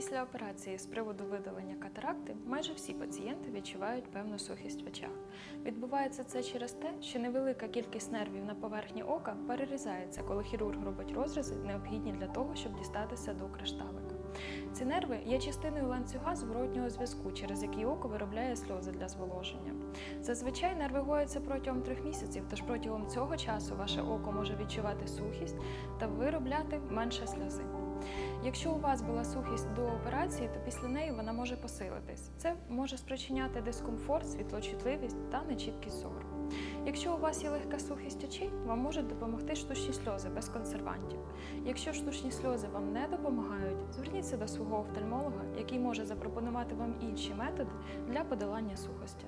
Після операції з приводу видалення катаракти майже всі пацієнти відчувають певну сухість в очах. Відбувається це через те, що невелика кількість нервів на поверхні ока перерізається, коли хірург робить розрізи, необхідні для того, щоб дістатися до кришталика. Ці нерви є частиною ланцюга зворотнього зв'язку, через який око виробляє сльози для зволоження. Зазвичай нерви гояться протягом трьох місяців, тож протягом цього часу ваше око може відчувати сухість та виробляти менше сльози. Якщо у вас була сухість до операції, то після неї вона може посилитись. Це може спричиняти дискомфорт, світлочутливість та нечіткість зору. Якщо у вас є легка сухість очей, вам можуть допомогти штучні сльози без консервантів. Якщо штучні сльози вам не допомагають, зверніться до свого офтальмолога, який може запропонувати вам інші методи для подолання сухості.